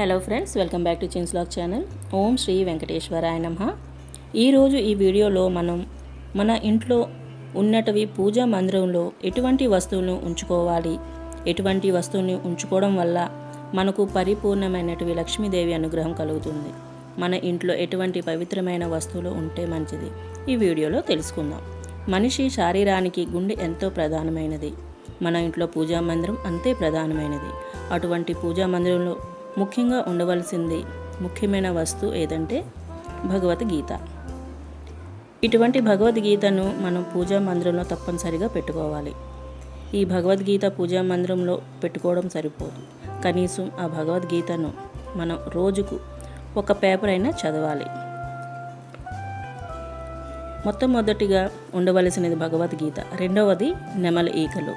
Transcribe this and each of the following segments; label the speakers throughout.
Speaker 1: Hello friends welcome back to chins లాక్ channel ఓం శ్రీ వెంకటేశ్వరాయ నమ. ఈరోజు ఈ వీడియోలో మనం మన ఇంట్లో ఉన్నటివి పూజా మందిరంలో ఎటువంటి వస్తువులను ఉంచుకోవాలి? ఎటువంటి వస్తువుని ఉంచుకోవడం వల్ల మనకు పరిపూర్ణమైనటువంటి లక్ష్మీదేవి అనుగ్రహం కలుగుతుంది. మన ఇంట్లో ఎటువంటి పవిత్రమైన వస్తువులు ఉంటే మంచిది. ఈ వీడియోలో తెలుసుకుందాం. మనిషి శారీరానికి గుండె ఎంతో ప్రధానమైనది. మన ఇంట్లో పూజా మందిరం అంతే ప్రధానమైనది. అటువంటి పూజా మందిరంలో ముఖ్యంగా ఉండవలసింది ముఖ్యమైన వస్తువు ఏదంటే భగవద్గీత. ఇటువంటి భగవద్గీతను మనం పూజా మందిరంలో తప్పనిసరిగా పెట్టుకోవాలి. ఈ భగవద్గీత పూజా మందిరంలో పెట్టుకోవడం సరిపోదు. కనీసం ఆ భగవద్గీతను మనం రోజుకు ఒక పేపర్ అయినా చదవాలి. మొట్టమొదటిగా ఉండవలసినది భగవద్గీత. రెండవది నెమలి ఈకలు.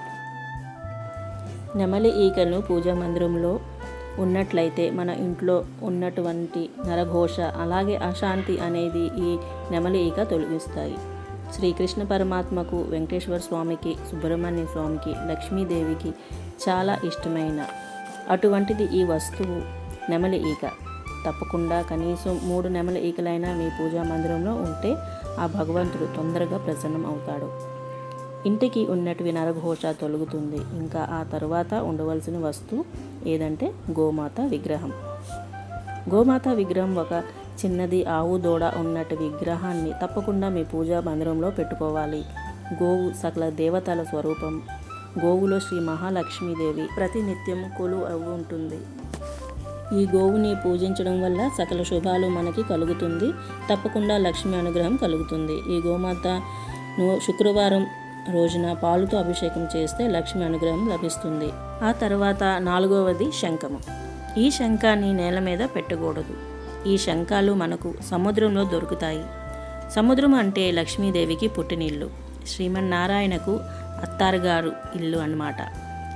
Speaker 1: నెమలి ఈకలు పూజా మందిరంలో ఉన్నట్లయితే మన ఇంట్లో ఉన్నటువంటి నరఘోష అలాగే అశాంతి అనేది ఈ నెమలి ఈక తొలగిస్తాయి. శ్రీకృష్ణ పరమాత్మకు వెంకటేశ్వర స్వామికి సుబ్రహ్మణ్య స్వామికి లక్ష్మీదేవికి చాలా ఇష్టమైన అటువంటిది ఈ వస్తువు నెమలి ఈక తప్పకుండా కనీసం మూడు నెమలి ఈకలైనా మీ పూజా మందిరంలో ఉంటే ఆ భగవంతుడు తొందరగా ప్రసన్నం అవుతాడు. ఇంటికి ఉన్నటువంటి నరఘోష తొలగుతుంది. ఇంకా ఆ తర్వాత ఉండవలసిన వస్తువు ఏదంటే గోమాత విగ్రహం. గోమాత విగ్రహం ఒక చిన్నది ఆవు దూడ ఉన్నట్టు విగ్రహాన్ని తప్పకుండా మీ పూజా మందిరంలో పెట్టుకోవాలి. గోవు సకల దేవతల స్వరూపం. గోవులో శ్రీ మహాలక్ష్మీదేవి ప్రతినిత్యం కొలు అవ్వు ఉంటుంది ఈ గోవుని పూజించడం వల్ల సకల శుభాలు మనకి కలుగుతుంది. తప్పకుండా లక్ష్మి అనుగ్రహం కలుగుతుంది. ఈ గోమాతను శుక్రవారం రోజున పాలుతో అభిషేకం చేస్తే లక్ష్మి అనుగ్రహం లభిస్తుంది. ఆ తర్వాత నాలుగవది శంఖము. ఈ శంఖాన్ని నేల మీద పెట్టకూడదు. ఈ శంఖాలు మనకు సముద్రంలో దొరుకుతాయి. సముద్రం అంటే లక్ష్మీదేవికి పుట్టినిల్లు. శ్రీమన్నారాయణకు అత్తారుగారు ఇల్లు అన్నమాట.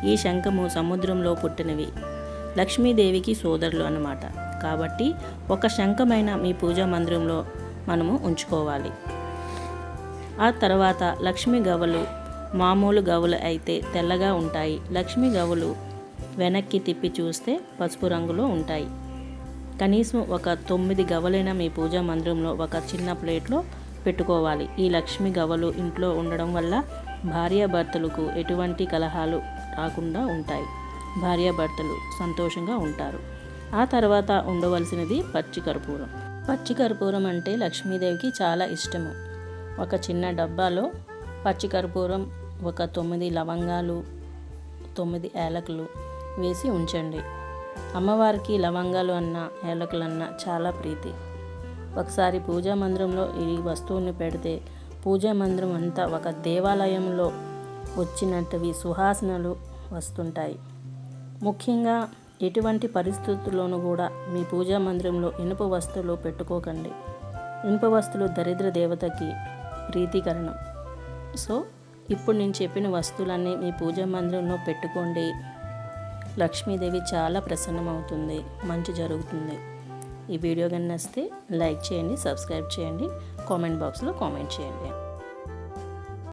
Speaker 1: ఈ శంఖము సముద్రంలో పుట్టినవి. లక్ష్మీదేవికి సోదరులు అన్నమాట. కాబట్టి ఒక శంఖమైన మీ పూజా మందిరంలో మనము ఉంచుకోవాలి. ఆ తర్వాత లక్ష్మీ గవ్వలు మామూలు గవ్వలు అయితే తెల్లగా ఉంటాయి. లక్ష్మీ గవ్వలు వెనక్కి తిప్పి చూస్తే పసుపు రంగులో ఉంటాయి. కనీసం ఒక తొమ్మిది గవ్వలైన మీ పూజా మందిరంలో ఒక చిన్న ప్లేట్లో పెట్టుకోవాలి. ఈ లక్ష్మీ గవ్వలు ఇంట్లో ఉండడం వల్ల భార్యాభర్తలకు ఎటువంటి కలహాలు రాకుండా ఉంటాయి. భార్యాభర్తలు సంతోషంగా ఉంటారు. ఆ తర్వాత ఉండవలసినది పచ్చి కర్పూరం పచ్చి కర్పూరం అంటే లక్ష్మీదేవికి చాలా ఇష్టము. ఒక చిన్న డబ్బాలో పచ్చికర్పూరం ఒక తొమ్మిది లవంగాలు తొమ్మిది ఏలకులు వేసి ఉంచండి. అమ్మవారికి లవంగాలు అన్న ఏలకులన్న చాలా ప్రీతి. ఒకసారి పూజా మందిరంలో ఈ వస్తువుని పెడితే పూజా మందిరం అంతా ఒక దేవాలయంలో వచ్చినట్టువి సుహాసనలు వస్తుంటాయి. ముఖ్యంగా ఎటువంటి పరిస్థితుల్లోనూ కూడా మీ పూజా మందిరంలో ఇనుప వస్తువులు పెట్టుకోకండి. ఇనుప వస్తువులు దరిద్ర దేవతకి ప్రీతికరణం. సో ఇప్పుడు నేను చెప్పిన వస్తువులన్నీ మీ పూజ మందిరంలో పెట్టుకోండి. లక్ష్మీదేవి చాలా ప్రసన్నమవుతుంది. మంచి జరుగుతుంది. ఈ వీడియో కానీ నచ్చితే లైక్ చేయండి సబ్స్క్రైబ్ చేయండి. కామెంట్ బాక్స్లో కామెంట్ చేయండి.